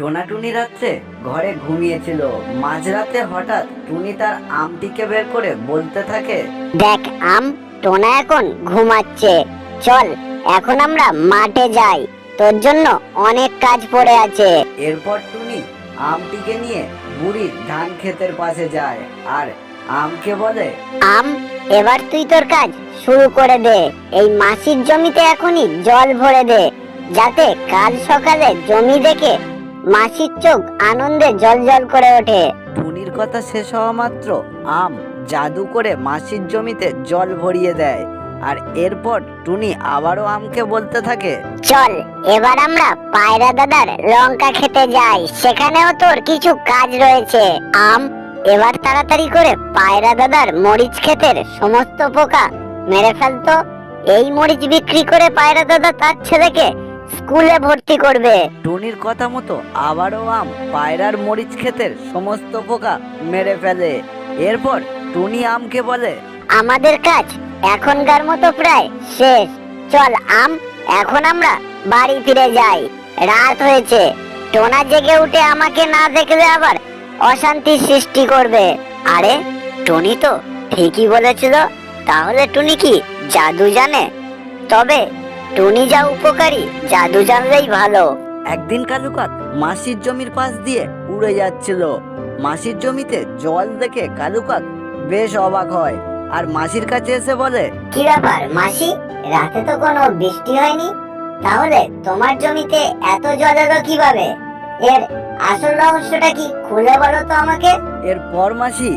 টোনাটুনি রাত্রে ঘরে ঘুমিয়েছিল। মাঝরাতে হঠাৎ টুনি তার আমটিকে বের করে বলতে থাকে দেখ আম টোনা এখন ঘুমাচ্ছে। চল এখন আমরা মাঠে যাই। তোর জন্য অনেক কাজ পড়ে আছে। এরপর টুনি আমটিকে নিয়ে বুড়ির ধান ক্ষেতের পাশে যায় আর আমকে বলে আম এবার তুই তোর কাজ শুরু করে দে। এই মাসির জমিতে এখনই জল ভরে দে যাতে কাল সকালে জমি দেখে মাসির চোখ আনন্দে জল জল করে ওঠে। টুনির কথা শেষ হওয়া মাত্র আম জাদু করে মাসির জমিতে জল ভরিয়ে দেয়। আর এরপর টুনি আবারও আমকে বলতে থাকে চল এবার আমরা পায়রা দাদার লঙ্কা খেতে যাই। সেখানেও তোর কিছু কাজ রয়েছে। আম এবার তাড়াতাড়ি করে পায়রা দাদার মরিচ ক্ষেতের সমস্ত পোকা মেরে ফেলতো। এই মরিচ বিক্রি করে পায়রা দাদা তার ছেলেকে স্কুলে ভর্তি করবে। টুনির কথা মতো আবারও আম পায়রার মরিচ ক্ষেতের সমস্ত পোকা মেরে ফেলে। এরপর টুনি আমকে বলে আমাদের কাজ এখনকার মতো প্রায় শেষ। চল আম এখন আমরা বাড়ি ফিরে যাই। রাত হয়েছে। টোনা জেগে উঠে আমাকে না দেখলে আবার অশান্তি সৃষ্টি করবে। আরে টুনি তো ঠিকই বলেছিল। তাহলে টুনি কি জাদু জানে? তবে টুনি যা উপকারী জাদু জানলেই ভালো। একদিন কালুকাক মাসির জমির পাশ দিয়ে উড়ে যাচ্ছিল। মাসির জমিতে জল দেখে কালুকাক বেশ অবাক হয় আর মাসির কাছে এসে বলে কি ব্যাপার মাসি? রাতে তো কোনো বৃষ্টি হয়নি? তাহলে তোমার জমিতে এত জল এলো কীভাবে? এর আসল রহস্যটা কি খুলে বলো তো আমাকে। এরপর মাসি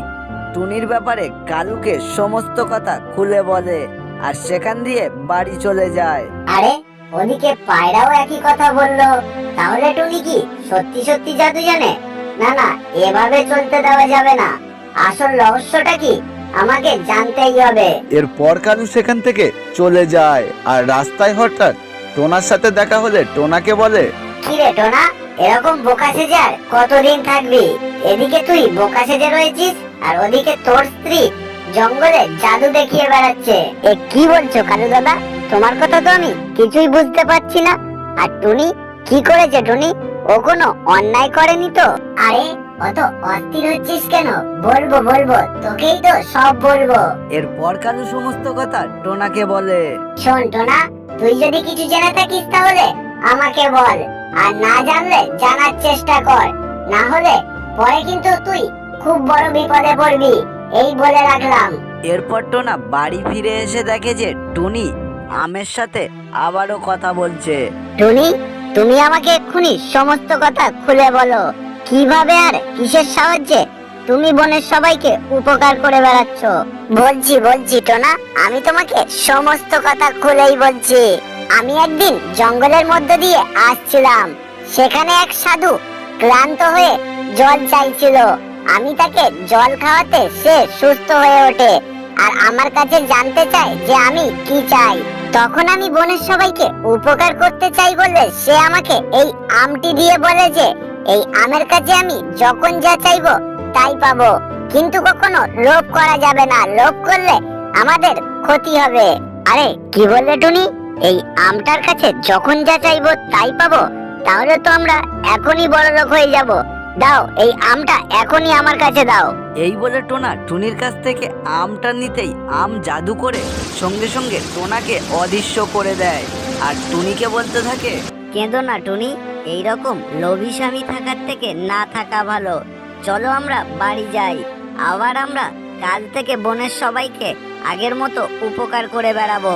টুনির ব্যাপারে কালুকে সমস্ত কথা খুলে বলে। আর সেখান দিয়ে বাড়ি চলে যায়। আরে ওদিকে পায়রাও একই কথা বলল। তাহলে টুনি কি সত্যি সত্যি জাদু জানে? না না এভাবে চলতে দেওয়া যাবে না। আসল রহস্যটা কি? আমাকে জানতেই হবে। এরপর কালু সেখান থেকে চলে যায়। আর রাস্তায় হঠাৎ টোনার সাথে দেখা হলে টোনাকে বলে কিরে টোনা এরকম বোকা সেজে আর কতদিন থাকবি? এদিকে তুই বোকা সেজে রয়েছিস আর ওদিকে তোর স্ত্রী জঙ্গলে জাদু দেখিয়ে বেড়াচ্ছে। এ কি বলছো কালু দাদা? তোমার কথা তো আমি কিছুই বুঝতে পারছি না। আর টুনি কি করেছে টুনি? ও কোনো অন্যায় করেনি তো? আরে অত অস্থির হচ্ছিস কেন? বলব বলব তোকেই তো সব বলব। এরপর কালু সমস্ত কথা টোনাকে বলে। শোন টোনা তুই যদি কিছু জেনে থাকিস তাহলে আমাকে বল। আর না জানলে জানার চেষ্টা কর। না হলে পরে কিন্তু তুই খুব বড় বিপদে পড়বি। এই বলে রাখলাম। এরপর টোনা বাড়ি ফিরে এসে দেখে যে টুনি আমের সাথে আবারও কথা বলছে। টুনি তুমি আমাকে এক্ষুনি সমস্ত কথা খুলে বলো। কীভাবে আর কিসের সাহায্যে তুমি বনের সবাইকে উপকার করে বেড়াচ্ছ? বলছি বলছি টোনা আমি তোমাকে সমস্ত কথা খুলেই বলছি। আমি একদিন জঙ্গলের মধ্য দিয়ে আসছিলাম। সেখানে এক সাধু ক্লান্ত হয়ে জল চাইছিল। আমি তাকে জল খাওয়াতে সে সুস্থ হয়ে ওঠে। আর আমার কাছে জানতে চায় যে আমি কি চাই। তখন আমি বনের সবাইকে উপকার করতে চাই বলে সে আমাকে এই আমটি দিয়ে বলে যে, এই আমের কাছে আমি যখন যা চাইব তাই পাবো। কিন্তু কখনো লোভ করা যাবে না। লোভ করলে আমাদের ক্ষতি হবে। আরে, কি বললে টুনি? এই আমটার কাছে যখন যা চাইব তাই পাবো? তাহলে তো আমরা এখনই বড় লোক হয়ে যাব। দাও এই আমটা এখনই আমার কাছে দাও। এই বলে টোনা টুনির কাছ থেকে আমটা নিতেই আম জাদু করে সঙ্গে সঙ্গে টোনাকে অদৃশ্য করে দেয়। আর টুনিকে বলতে থাকে কেঁদো না টুনি এইরকম লোভী স্বামী থাকার থেকে না থাকা ভালো। চলো আমরা বাড়ি যাই। আবার আমরা কাল থেকে বনের সবাইকে আগের মতো উপকার করে বেড়াবো।